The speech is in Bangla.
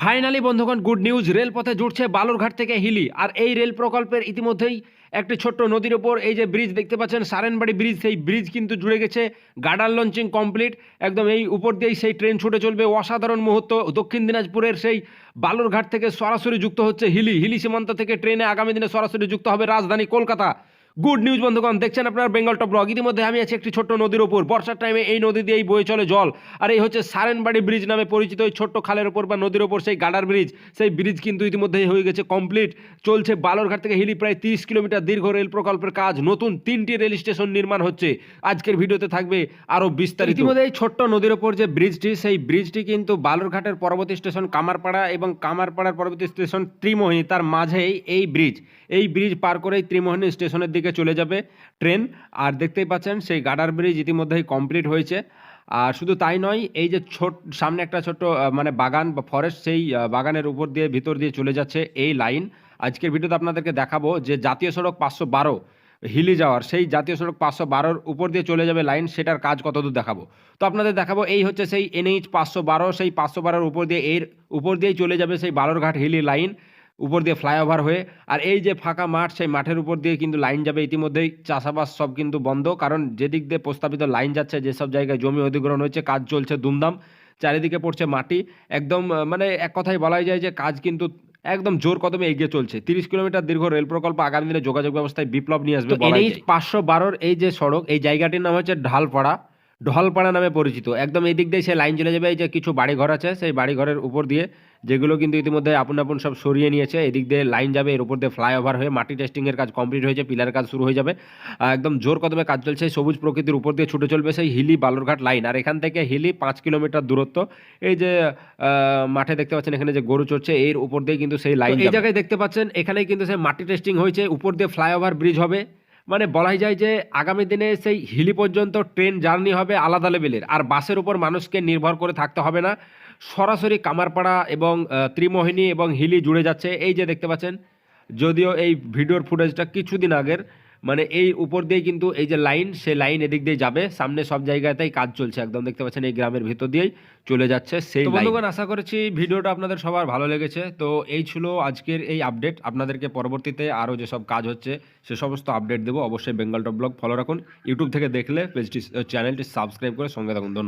ফাইনালি বন্ধুগণ, গুড নিউজ, রেলপথে জুড়ছে বালুরঘাট থেকে হিলি। আর এই রেল প্রকল্পের ইতিমধ্যেই একটি ছোট্ট নদীর ওপর এই যে ব্রিজ দেখতে পাচ্ছেন, সারেনবাড়ি ব্রিজ, সেই ব্রিজ কিন্তু জুড়ে গেছে। Girder launching complete. একদম এই উপর দিয়েই সেই ট্রেন ছুটে চলবে। অসাধারণ মুহূর্ত। দক্ষিণ দিনাজপুরের সেই বালুরঘাট থেকে সরাসরি যুক্ত হচ্ছে হিলি। হিলি সীমান্ত থেকে ট্রেনে আগামী দিনে সরাসরি যুক্ত হবে রাজধানী কলকাতা। গুড নিউজ বন্ধুগণ, দেখছেন আপনার বেঙ্গল টপ ব্লগ ইতিমধ্যে আমি আছি একটি ছোট্ট নদীর ওপর বর্ষার টাইমে এই নদী দিয়েই বয়ে চলে জল। আর এই হচ্ছে সারেনবাড়ি ব্রিজ নামে পরিচিত ওই ছোট্ট খালের ওপর বা নদীর ওপর সেই গাডার ব্রিজ সেই ব্রিজ কিন্তু ইতিমধ্যেই হয়ে গেছে কমপ্লিট চলছে বালুরঘাট থেকে হিলি প্রায় তিরিশ কিলোমিটার দীর্ঘ রেল প্রকল্পের কাজ। নতুন তিনটি রেল স্টেশন নির্মাণ হচ্ছে। আজকের ভিডিওতে থাকবে আরও বিস্তারিত। ইতিমধ্যে এই ছোট্ট নদীর ওপর যে ব্রিজটি সেই ব্রিজটি কিন্তু বালুরঘাটের পরবর্তী স্টেশন কামারপাড়া এবং কামারপাড়ার পরবর্তী স্টেশন ত্রিমোহিনী, তার মাঝেই এই ব্রিজ এই ব্রিজ পার করেই ত্রিমোহিনী স্টেশনের চলে যাবে ট্রেন। আর দেখতেই পাচ্ছেন সেই গাডার ব্রিজ ইতিমধ্যেই কমপ্লিট হয়েছে। আর শুধু তাই নয় এই যে ছোট সামনে একটা আহ, মানে বাগান বা ফরেস্ট সেই বাগানের উপর দিয়ে ভিতর দিয়ে চলে যাচ্ছে এই লাইন আজকের ভিডিওতে আপনাদেরকে দেখাবো যে জাতীয় সড়ক পাঁচশো বারো হিলি যাওয়ার সেই জাতীয় সড়ক পাঁচশো বারোর উপর দিয়ে চলে যাবে লাইন সেটার কাজ কতদূর দেখাবো। তো আপনাদের দেখাবো এই হচ্ছে সেই এনএইচ পাঁচশো বারো সেই পাঁচশো বারোর উপর দিয়ে এর উপর দিয়েই চলে যাবে সেই বালুরঘাট হিলি লাইন উপর দিয়ে ফ্লাইওভার হয়ে আর এই যে ফাঁকা মাঠ সেই মাঠের উপর দিয়ে কিন্তু লাইন যাবে ইতিমধ্যেই। চাষাবাস সব কিন্তু বন্ধ কারণ যেদিক দিয়ে প্রস্তাবিত লাইন যাচ্ছে যেসব জায়গায় জমি অধিগ্রহণ হয়েছে কাজ চলছে দুমদাম চারিদিকে পড়ছে মাটি। একদম মানে এক কথাই বলাই যায় যে কাজ কিন্তু একদম জোর কদমে এগিয়ে চলছে। তিরিশ কিলোমিটার দীর্ঘ রেল প্রকল্প আগামী দিনে যোগাযোগ ব্যবস্থায় বিপ্লব নিয়ে আসবে পাঁচশো বারোর এই যে সড়ক এই জায়গাটির নাম হচ্ছে ঢালপাড়া। ঢলপাড়া নামে পরিচিত। একদম এই দিক দিয়ে সে লাইন চলে যাবে এই যে কিছু বাড়িঘর আছে সেই বাড়িঘরের উপর দিয়ে যেগুলো কিন্তু ইতিমধ্যে আপন আপন সব সরিয়ে নিয়েছে এদিক দিয়ে লাইন যাবে এর উপর দিয়ে ফ্লাইওভার হয়ে মাটি টেস্টিংয়ের কাজ কমপ্লিট হয়েছে পিলার কাজ শুরু হয়ে যাবে। একদম জোর কদমে কাজ চলছে সবুজ প্রকৃতির উপর দিয়ে ছুটে চলবে সেই হিলি বালুরঘাট লাইন আর এখান থেকে হিলি পাঁচ কিলোমিটার দূরত্ব এই যে মাঠে দেখতে পাচ্ছেন এখানে যে গরু চড়ছে এর উপর দিয়ে কিন্তু সেই লাইন এই জায়গায় দেখতে পাচ্ছেন এখানেই কিন্তু সেই মাটি টেস্টিং হয়েছে উপর দিয়ে ফ্লাইওভার ব্রিজ হবে। মানে বলাই যায় যে আগামী দিনে সেই হিলি পর্যন্ত ট্রেন জার্নি হবে আলাদা লেভেলের। আর বাসের উপর মানুষকে নির্ভর করে থাকতে হবে না। সরাসরি কামারপাড়া এবং ত্রিমোহিনী এবং হিলি জুড়ে যাচ্ছে। এই যে দেখতে পাচ্ছেন, যদিও এই ভিডিওর ফুটেজটা কিছুদিন আগের মানে এই উপর দিয়ে কিন্তু এই যে লাইন সে লাইন এদিক দিয়ে যাবে। সামনে সব জায়গাতেই কাজ চলছে একদম। দেখতে পাচ্ছেন এই গ্রামের ভেতর দিয়েই চলে যাচ্ছে সেই বন্ধুগণ আশা করেছি ভিডিওটা আপনাদের সবার ভালো লেগেছে। তো এই ছিল আজকের এই আপডেট। আপনাদেরকে পরবর্তীতে আরও যেসব কাজ হচ্ছে সে সমস্ত আপডেট দেবো। অবশ্যই বেঙ্গল টপ ব্লগ ফলো রাখুন। ইউটিউব থেকে দেখলে পেজটি চ্যানেলটি সাবস্ক্রাইব করে সঙ্গে থাকুন।